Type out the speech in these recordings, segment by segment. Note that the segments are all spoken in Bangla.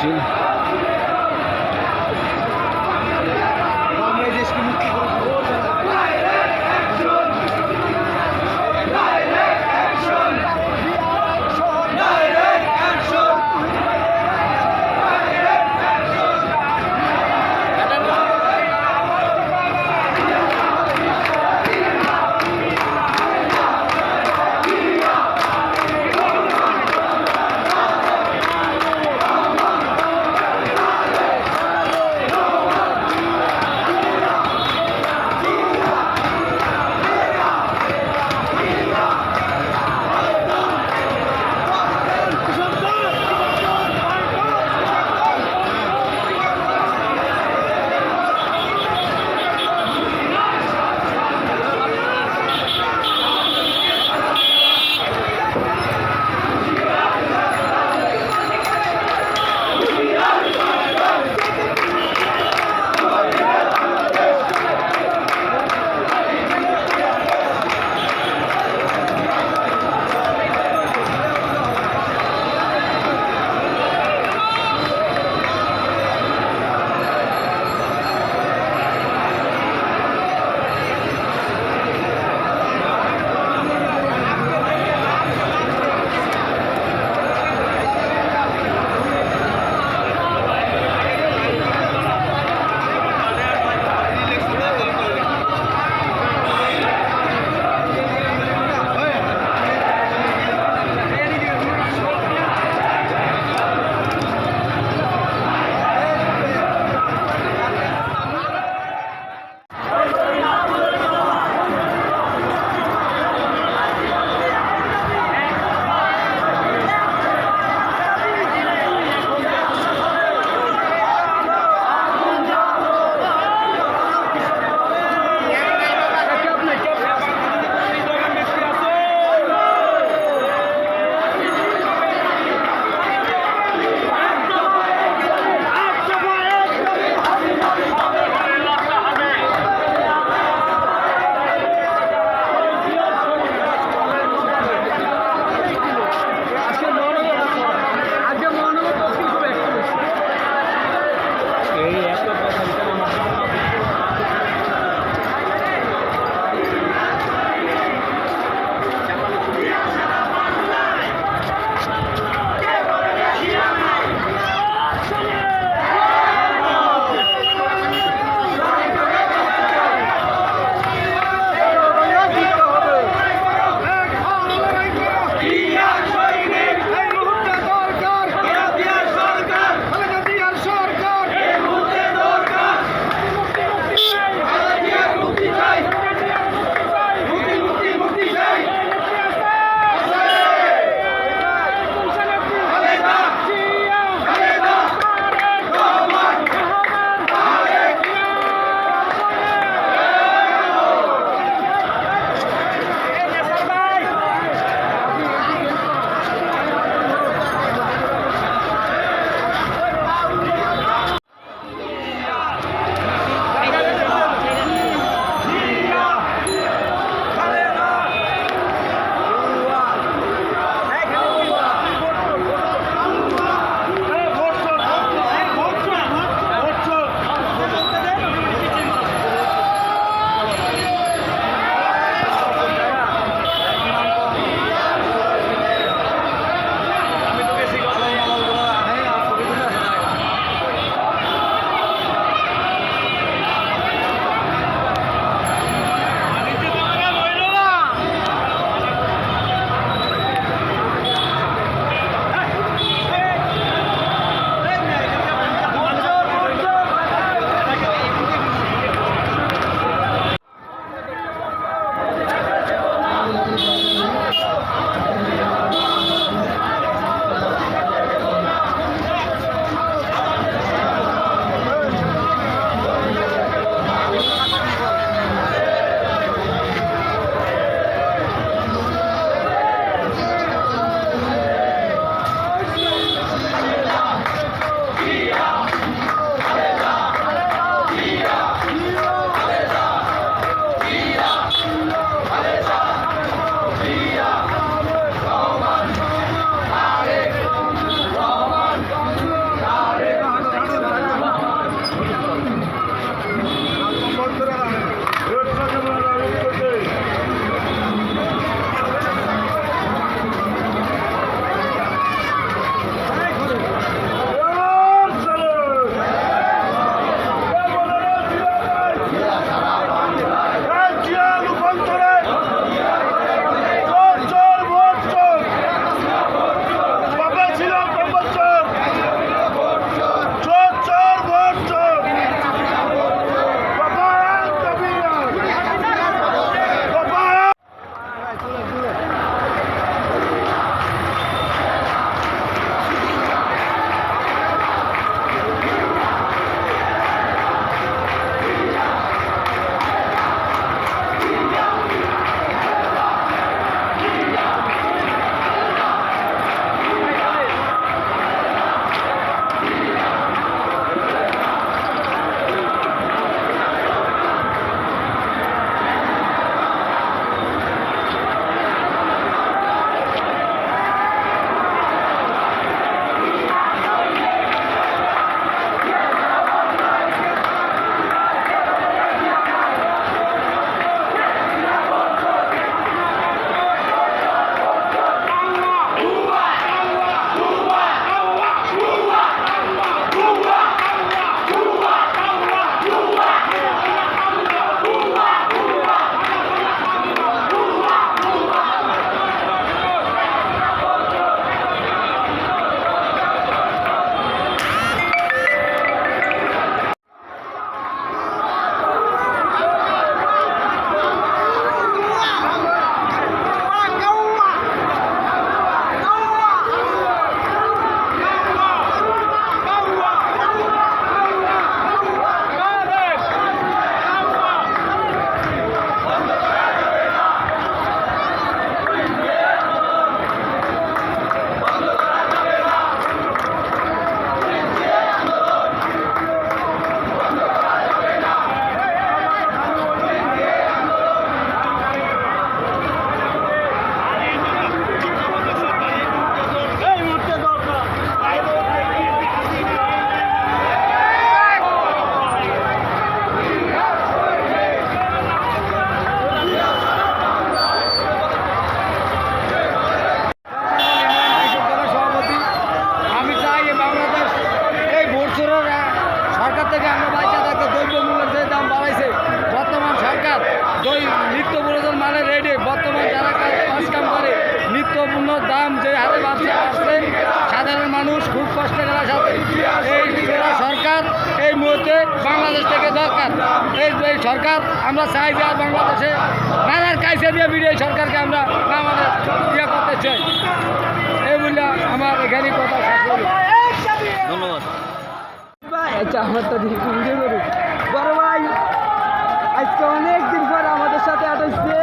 心。এই মুহূর্তে বাংলাদেশ থেকে দরকার। এই এই সরকার আমরা চাই যে বাংলাদেশে নানার কাইসে দিয়ে বিড়িয়ে সরকারকে আমরা আমাদের ইয়ে করতে চাই। এই বলে আমার এখানে কথা ধন্যবাদ। আচ্ছা আমার তো বড় ভাই আজকে অনেক দিন পর আমাদের সাথে আটাইছে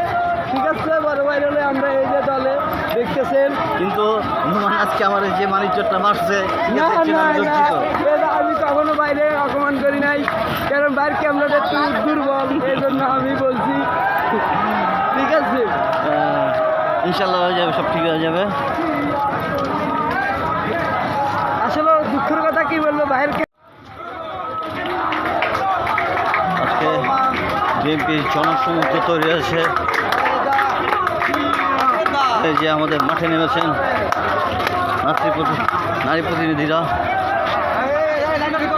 ঠিক আছে বড় ভাই হলে আমরা এই যে দলে দেখতেছেন। কিন্তু আজকে আমার যে মানিজ্যটা মারছে আমি কখনো বাইরে অপমান করি নাই। কারণ বাইরের ক্যামেরাটা একটু দুর্বল এই জন্য আমি বলছি। ঠিক আছে? ইনশাল্লাহ হয়ে যাবে সব ঠিক হয়ে যাবে। আসলে দুঃখের কথা কি বলব বাইরের আজকে বিএনপির জনসমুদ্র তৈরি হয়েছে। এই যে আমাদের মাঠে নেমেছেন নারী প্রতিনিধিরা। que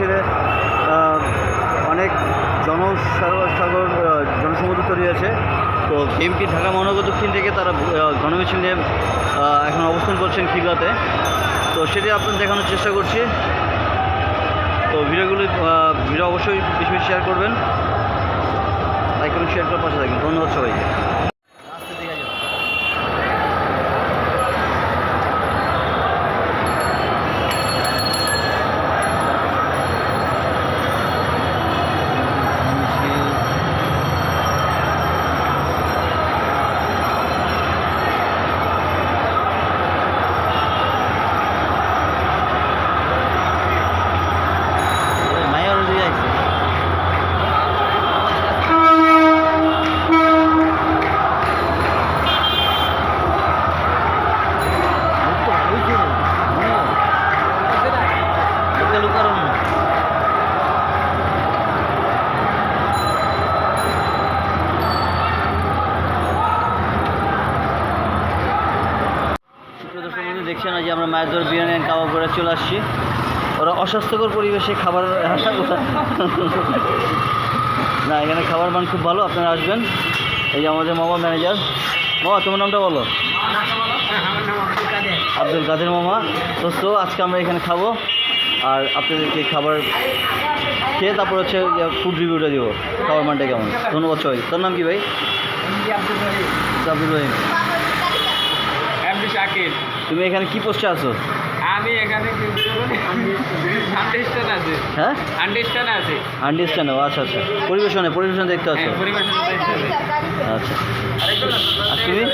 আহ, অনেক জনসাগর জনসমুদ্র তৈরি আছে। তো বিএমপি ঢাকা মহানগর দক্ষিণ থেকে তারা গণমিছিল নিয়ে এখন অবস্থান করছেন খিলগাতে। তো সেটি আপনার দেখানোর চেষ্টা করছি। তো ভিডিওগুলি ভিডিও অবশ্যই বেশি শেয়ার করবেন। লাইক এবং শেয়ার করার পাশে থাকবেন। ধন্যবাদ সবাইকে। আজ আমরা মায়ের দর বিরিয়ানি অ্যান্ড কাবাব করে চলে আসছি। ওরা অস্বাস্থ্যকর পরিবেশে খাবার না এখানে খাবার মান খুব ভালো আপনারা আসবেন। এই যে আমাদের মামা ম্যানেজার মামা তোমার নামটা বলো। আব্দুল কাদের মামা। দোস্ত আজকে আমরা এখানে খাব। আর আপনাদেরকে খাবার খেয়ে তারপর হচ্ছে ফুড রিভিউটা দিব। খাবার মানটা কেমন? ধন্যবাদ সবাই। তোর নাম কি ভাই? আব্দুল রহিম এমডি শাকির তুমি এখানে কি পোস্টে আছো? আমি এখানে হ্যাঁ? আন্ডারস্ট্যান্ড আচ্ছা আচ্ছা। পরিবেশনে পরিবেশন দেখতে আছো আচ্ছা। আর তুমি?